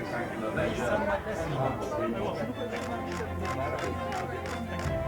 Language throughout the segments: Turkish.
Thank you.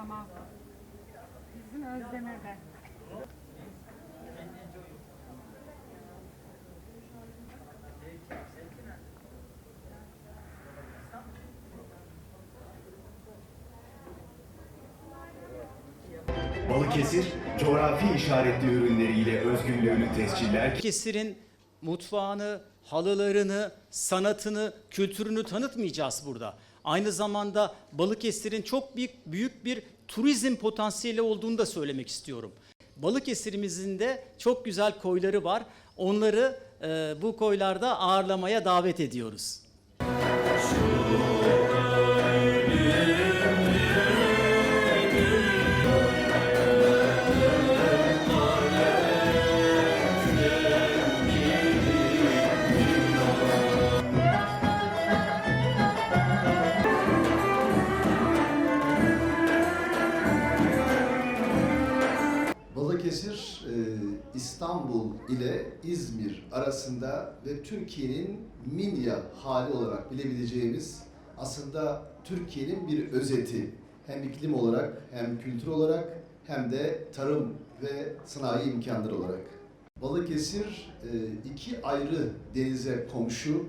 Tamam. Bizim Özdemir'de. Balıkesir, coğrafi işaretli ürünleriyle özgünlüğünü tesciller Balıkesir'in mutfağını, halılarını, sanatını, kültürünü tanıtmayacağız burada. Aynı zamanda Balıkesir'in çok büyük, büyük bir turizm potansiyeli olduğunu da söylemek istiyorum. Balıkesir'imizin de çok güzel koyları var. Onları e, bu koylarda ağırlamaya davet ediyoruz. Balıkesir e, İstanbul ile İzmir arasında ve Türkiye'nin Minya hali olarak bilebileceğimiz aslında Türkiye'nin bir özeti. Hem iklim olarak hem kültür olarak hem de tarım ve sanayi imkanları olarak. Balıkesir e, iki ayrı denize komşu.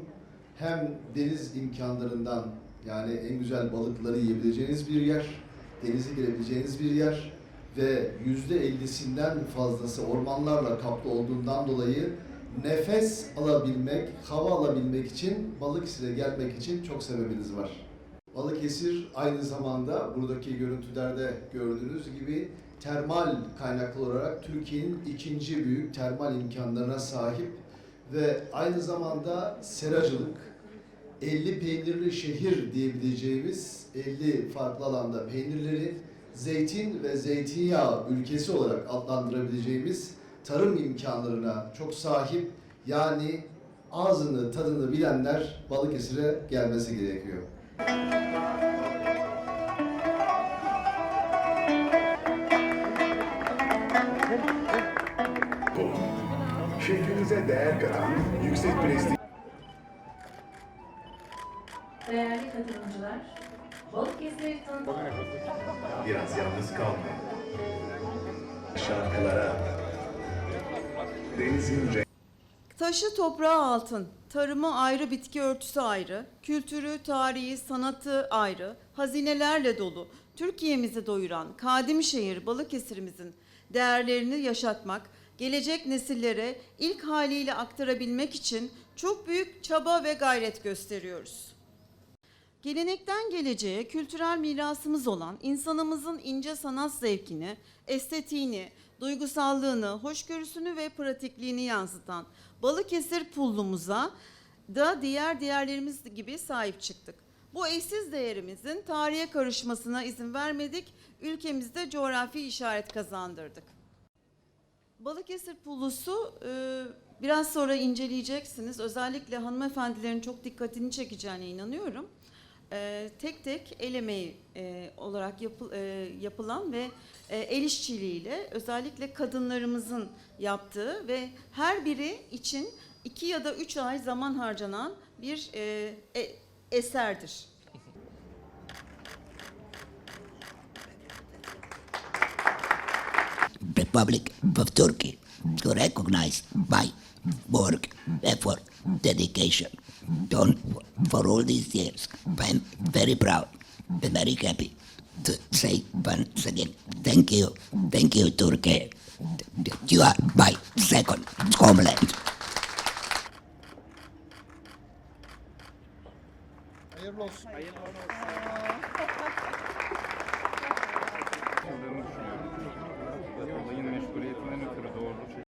Hem deniz imkanlarından yani en güzel balıkları yiyebileceğiniz bir yer, denize girebileceğiniz bir yer ve yüzde ellisinden fazlası ormanlarla kaplı olduğundan dolayı nefes alabilmek, hava alabilmek için Balıkesir'e gelmek için çok sebebiniz var. Balıkesir aynı zamanda buradaki görüntülerde gördüğünüz gibi termal kaynaklı olarak Türkiye'nin ikinci büyük termal imkanlarına sahip ve aynı zamanda seracılık, 50 peynirli şehir diyebileceğimiz 50 farklı alanda peynirleri, zeytin ve zeytinyağı ülkesi olarak adlandırabileceğimiz tarım imkanlarına çok sahip yani ağzını tadını bilenler Balıkesir'e gelmesi gerekiyor. Şehrinize değer katan yüksek prestij Değerli katılımcılar, Balıkesir'i tanıtmak biraz yalnız kalmayın. Şarkılara, denizin Taşı toprağı altın, tarımı ayrı, bitki örtüsü ayrı, kültürü, tarihi, sanatı ayrı, hazinelerle dolu, Türkiye'mizi doyuran kadim şehir Balıkesir'imizin değerlerini yaşatmak, gelecek nesillere ilk haliyle aktarabilmek için çok büyük çaba ve gayret gösteriyoruz. Gelenekten geleceğe kültürel mirasımız olan insanımızın ince sanat zevkini, estetiğini, duygusallığını, hoşgörüsünü ve pratikliğini yansıtan Balıkesir pullumuza da diğer diğerlerimiz gibi sahip çıktık. Bu eşsiz değerimizin tarihe karışmasına izin vermedik, ülkemizde coğrafi işaret kazandırdık. Balıkesir pullusu e, biraz sonra inceleyeceksiniz. Özellikle hanımefendilerin çok dikkatini çekeceğine inanıyorum. E, tek tek el emeği e, olarak yapı- e, yapılan ve e, el işçiliğiyle özellikle kadınlarımızın yaptığı ve her biri için iki ya da üç ay zaman harcanan bir e, e- eserdir. Republic of Turkey to recognize my work, effort, dedication done for all these years. I'm very proud and very happy to say once again, thank you, thank you, Turkey. You are my second homeland. Olsun. Olsun. olayın meşguliyetinden ötürü doğurdu.